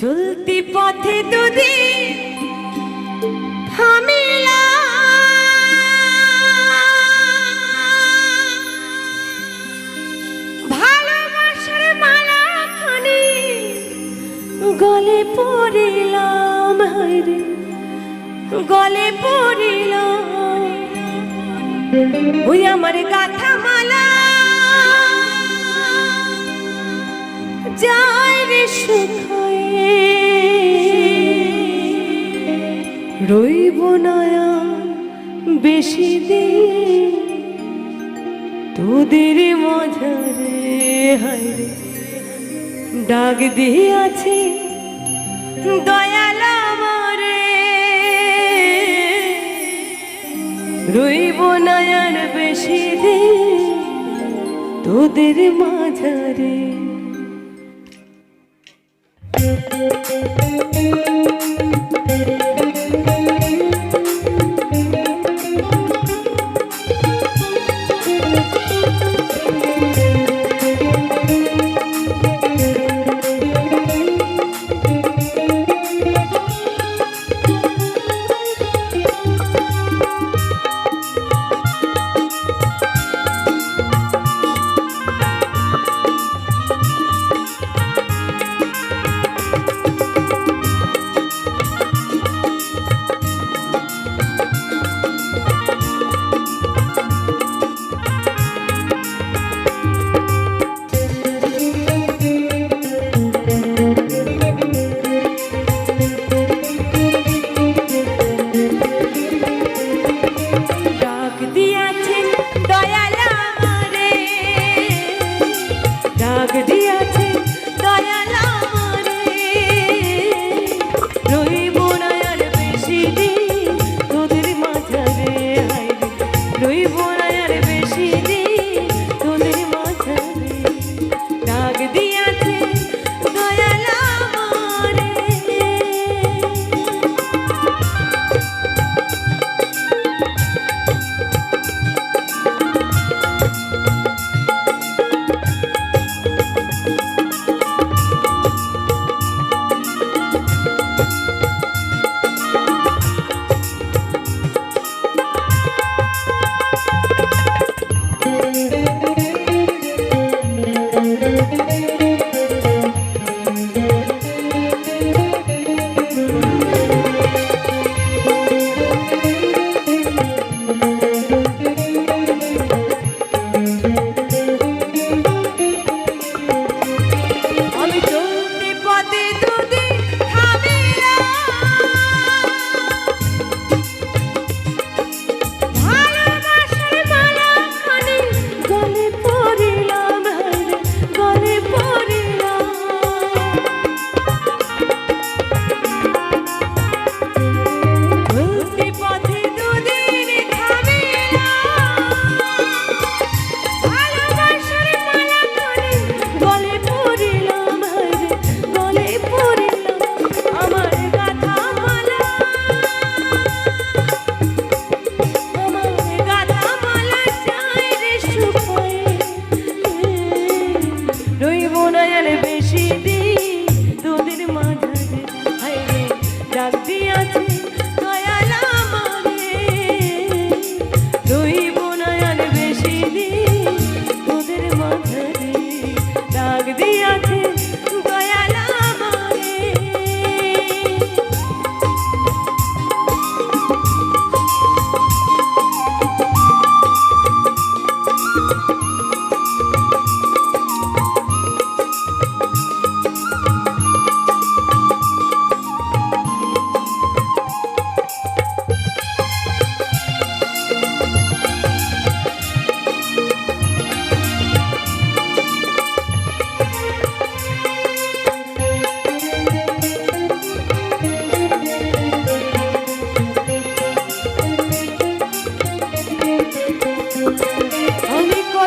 চলতি পথে দুদিন থামিলা ভালোবাসার মালা খানি গলে পড়িলাম হাইরে গলে পড়িলাম। ওই আমার গাথা মালা। যায় রে সুখ রইব নয়া বেশি দিন। তোদের মজারে হাইরে ডাক দিয়াছে, দয়াল আমারে। রইব নয়ার বেশি দিন, তোদের মাঝারে Thank you.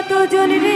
কতজন রে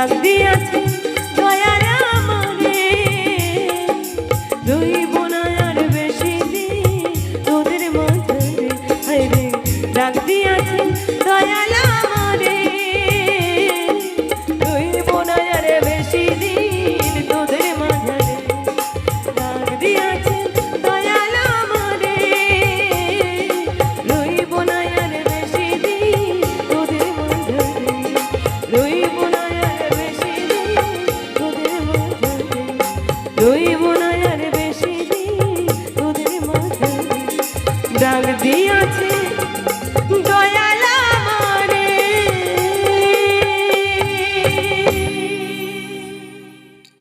ডাক দিয়াছে।